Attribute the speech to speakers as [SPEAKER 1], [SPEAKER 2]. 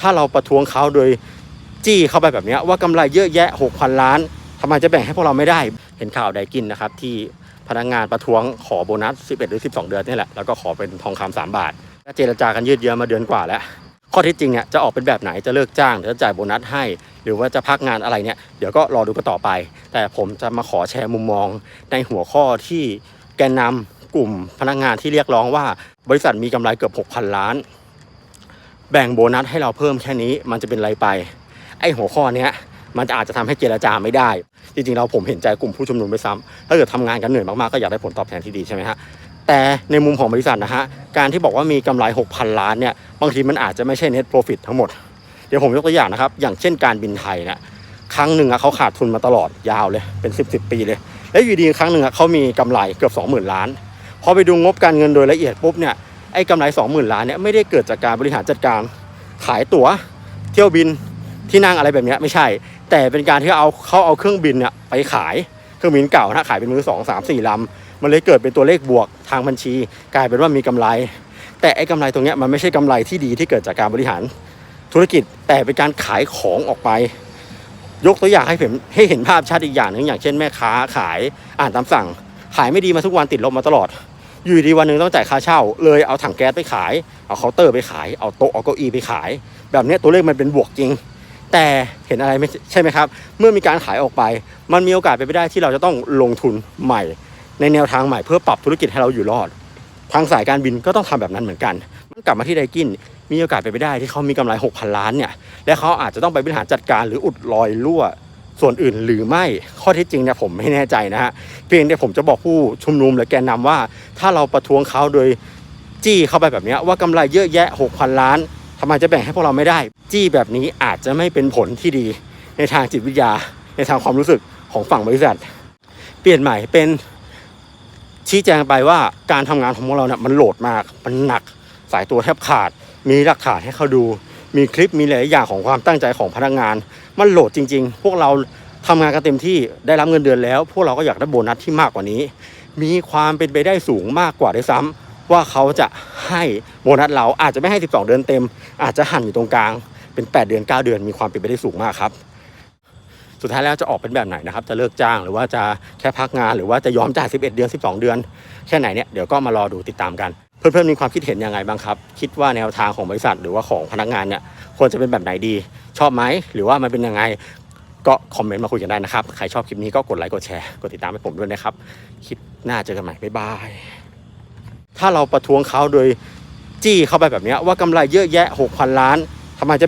[SPEAKER 1] ถ้าเราประท้วงเขาโดยจี้เข้าไปแบบนี้ว่ากำไรเยอะแยะ 6,000 ล้านทำไมจะแบ่งให้พวกเราไม่ได้ เห็นข่าวไดกินนะครับที่พนักงานประท้วงขอโบนัส 11 หรือ 12 เดือนนี่แหละ แล้วก็ขอเป็นทองคำ3บาทก็เจรจากันยืดเยื้อมาเดือนกว่าแล้ว ข้อท็จจริงเนี่ยจะออกเป็นแบบไหนจะเลิกจ้างหรือจะจ่ายโบนัสให้ หรือว่าจะพักงานอะไรเนี่ยเดี๋ยวก็รอดูกันต่อไป แต่ผมจะมาขอแชร์มุมมอง ในหัวข้อที่แกนนำกลุ่มพนักงานที่เรียกร้องว่า บริษัทมีกำไรเกือบ 6,000 ล้าน แบ่งโบนัสให้เราเพิ่มแค่นี้มันจะเป็นไรไป ไอ้หัวข้อเนี้ยมันจะอาจจะทำให้เจรจาไม่ได้ จริงๆเราผมเห็นใจกลุ่มผู้ชุมนุมไปซ้ำถ้าเกิดทำงานกันเหนื่อยมากๆก็อยากได้ผลตอบแทนที่ดีใช่ไหมฮะแต่ในมุมของบริษัทนะฮะการที่บอกว่ามีกำไร 6,000 ล้านเนี่ยบางทีมันอาจจะไม่ใช่ net profit ทั้งหมด เดี๋ยวผมยกตัวอย่างนะครับ อย่างเช่นการบินไทยเนี่ยครั้งหนึ่งอะเขาขาดทุนมาตลอดยาวเลยเป็น 10บสปีเลย แล้วอยู่ดีครั้งหนึ่งอะเขามีกำไรเกือบ 20,000 ล้าน พอไปดูงบการเงินโดยละเอียดปุ๊บเนี่ย อ้กำไร 20,000 ล้านเนี่ยไม่ได้เกิดจากการบริหารจัดการขายตั๋วเที่ยวบินที่นั่งอะไรแบบนี้ไม่ใช่ แต่เป็นการที่เอาเขาเอาเครื่องบินเนี่ยไปขายเครื่องบินเก่านะขายเป็นมือสองสามสี่ลำมันเลยเกิดเป็นตัวเลขบวกทางบัญชี กลายเป็นว่ามีกำไร แต่ไอ้กำไรตรงเนี้ยมันไม่ใช่กำไรที่ดีที่เกิดจากการบริหารธุรกิจ แต่เป็นการขายของออกไป ยกตัวอย่างให้เห็นให้เห็นภาพชัดอีกอย่างหนึ่งอย่างเช่นแม่ค้าขายอ่านตามสั่ง ขายไม่ดีมาทุกวันติดลบมาตลอด อยู่ดีวันหนึ่งต้องจ่ายค่าเช่า เลยเอาถังแก๊สไปขาย เอาเคาน์เตอร์ไปขาย เอาโต๊ะเอาเก้าอี้ไปขาย แบบนี้ตัวเลขมันเป็นบวกจริง แต่เห็นอะไรไม่ใช่ไหมครับ เมื่อมีการขายออกไป มันมีโอกาสเป็นไปได้ที่เราจะต้องลงทุนใหม่ ในแนวทางใหม่เพื่อปรับธุรกิจให้เราอยู่รอด ทางสายการบินก็ต้องทำแบบนั้นเหมือนกัน มันกลับมาที่ไดกินมีโอกาสเป็นไปได้ที่เขามีกำไร6,000ล้านเนี่ยและเขาอาจจะต้องไปบริหารจัดการหรืออุดรอยรั่ว ส่วนอื่นหรือไม่ข้อเท็จจริงเนี่ยผมไม่แน่ใจนะฮะเพียงแต่ผมจะบอกผู้ชุมนุมหรือแกนนำว่าถ้าเราประท้วงเขาโดยจี้เข้าไปแบบนี้ว่ากำไรเยอะแยะ 6,000 ล้านทำไมจะแบ่งให้พวกเราไม่ได้ จี้แบบนี้อาจจะไม่เป็นผลที่ดีในทางจิตวิทยา ในทางความรู้สึกของฝั่งบริษัท เปลี่ยนใหม่เป็นชี้แจงไปว่าการทำงานของพวกเราเนี่ยมันโหลดมากมันหนักสายตัวแทบขาด มีหลักฐานให้เขาดู มีคลิปมีหลายอย่างของความตั้งใจของพนักงาน มันโหลดจริง ๆ พวกเราทำงานกันเต็มที่ได้รับเงินเดือนแล้ว พวกเราก็อยากได้โบนัสที่มากกว่านี้ มีความเป็นไปได้สูงมากกว่าด้วยซ้ำว่าเขาจะให้โบนัสเราอาจจะไม่ให้ 12 เดือนเต็ม อาจจะหั่นอยู่ตรงกลางเป็น 8 เดือน 9 เดือนมีความเป็นไปได้สูงมากครับ สุดท้ายแล้วจะออกเป็นแบบไหนนะครับ จะเลิกจ้างหรือว่าจะแค่พักงานหรือว่าจะยอมจ่าย 11 เดือน 12 เดือน แค่ไหนเนี่ยเดี๋ยวก็มารอดูติดตามกัน เพื่อนๆมีความคิดเห็นยังไงบ้างครับ คิดว่าแนวทางของบริษัทหรือว่าของพนักงานเนี่ยควรจะเป็นแบบไหนดี ชอบไหมหรือว่ามันเป็นยังไงก็คอมเมนต์มาคุยกันได้นะครับ ใครชอบคลิปนี้ก็กดไลค์กดแชร์กดติดตามให้ผมด้วยนะครับ คลิปหน้าเจอกันใหม่บ๊ายบายถ้าเราประท้วงเขาโดยจี้เข้าไปแบบนี้ว่ากำไรเยอะแยะ 6,000 ล้านทำไมจะ